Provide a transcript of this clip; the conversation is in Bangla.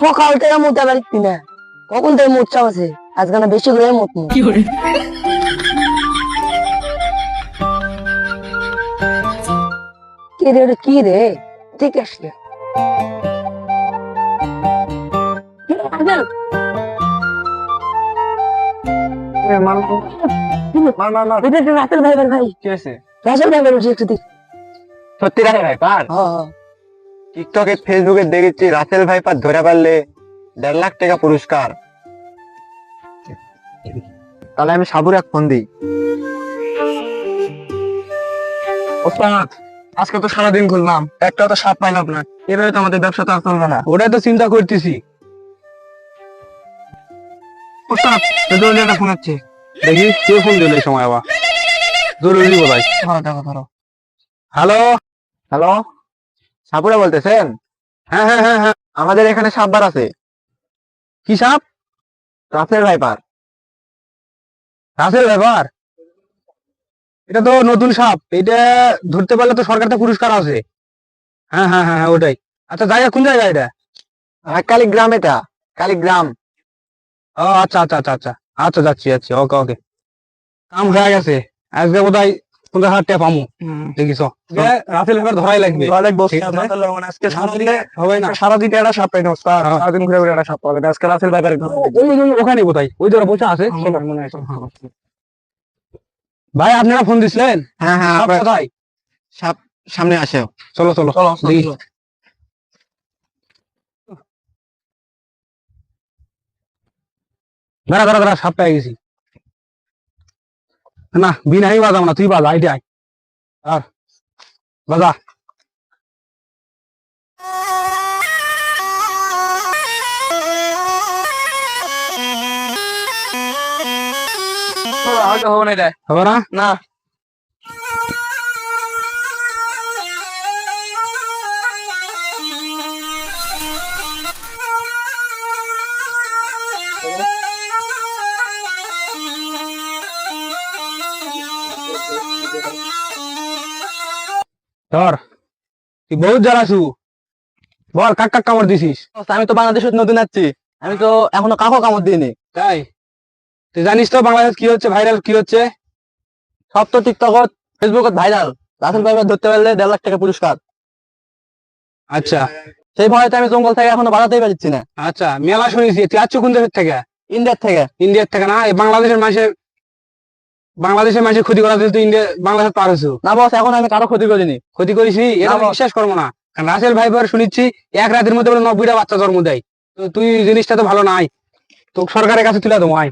সকাল থেকে মোটা বাড়ি না? কখন থেকে আছে? আজকে না বেশি করে মত কি রে কি রে? ঠিক আছে। রাতের ভাই ভাই কি হয়েছে? রাতের ভাই ভাই একটু দেখ। সত্যি রাখে ভাই পার? হ্যাঁ হ্যাঁ। টিকটকে, ফেসবুকে দেখেছি রাসেল ভাইপার ধরে পারলে দেড় লাখ টাকা পুরস্কার। তাহলে আমি সাবুর এক ফোন দিই। আজকে তো সারাদিন ঘুরলাম, একটা তো সাপ পাইলাম না, এভাবে তো আমাদের ব্যবসা তো আর চলবে না। ওটাই তো চিন্তা করতেছি। দেখি, কে ফোন দিল এই সময় আবার? জরুরি ধরো দেখো, ধরো। হ্যালো? হ্যালো? সাপুরা বলতেছেন? হ্যাঁ হ্যাঁ হ্যাঁ হ্যাঁ আমাদের এখানে সাপবার আছে। কি সাপ? Russell viper. রাসেল ব্যাপার এটা তো নতুন সাপ এটা ধরতে পারলে তো সরকার থেকে পুরস্কার আছে। হ্যাঁ হ্যাঁ হ্যাঁ হ্যাঁ, ওটাই। আচ্ছা জায়গা কোন জায়গা এটা? হ্যাঁ কালীগ্রাম এটা কালীগ্রাম। ও আচ্ছা আচ্ছা আচ্ছা আচ্ছা আচ্ছা যাচ্ছি যাচ্ছি ওকে ওকে। কাম হয়ে গেছে। আজকে বোধহয় পঞ্চাশ হাজার টাকা পামু দেখিস রাসেল ব্যাপার ধরাই লাগবে। আজকে সারাদিনে হবে না। সারাদিন একটা সাপ পাই না হ্যাঁ। সারাদিন ঘুরে ঘুরে একটা সাপ পাবে আজকে ওখানে কোথায় ওই ধরে বসে আছে। ভাই আপনারা ফোন দিছিলেন? হ্যাঁ হ্যাঁ কোথায়? সাপ সামনে আসে চলো চলো। চলো। দাঁড়া দাঁড়া দাঁড়া সাপ পেয়ে গেছি। না বিনাই বাজাম না তুই বাজা আইটি আয় আর বাজা হবে না এটা হবে না না ধর তুই বহুত বল কাক কাক কামড় দিছিস? আমি তো বাংলাদেশে নতুন আছি আমি তো এখনও কাকো কামড় দিইনি। তাই? তুই জানিস তো বাংলাদেশ কি হচ্ছে ভাইরাল কি হচ্ছে? সব তো টিকটকত ফেসবুকত ভাইরাল রাসেল ভাইপার ধরতে পারলে দেড় লাখ টাকা পুরস্কার। আচ্ছা। সেই ভয়তে আমি জঙ্গল থেকে এখনও বাড়াতেই পারছি না। আচ্ছা মেলা শুনেছি তুই আছো কোন দেশের থেকে? ইন্ডিয়ার থেকে। ইন্ডিয়ার থেকে না বাংলাদেশের মানুষের বাংলাদেশের মানুষের ক্ষতি করার জন্য ইন্ডিয়া বাংলাদেশ পার হয়েছো। না বস এখন আমি কারও ক্ষতি করিনি। ক্ষতি করিস নি? এটা। বিশ্বাস করব না। কারণ রাসেল ভাই শুনিচ্ছি এক রাতের মধ্যে নব্বইটা বাচ্চা জন্ম দেয়। তো তুই জিনিসটা তো ভালো নাই। তো সরকারের কাছে তুলে দেবো আয়।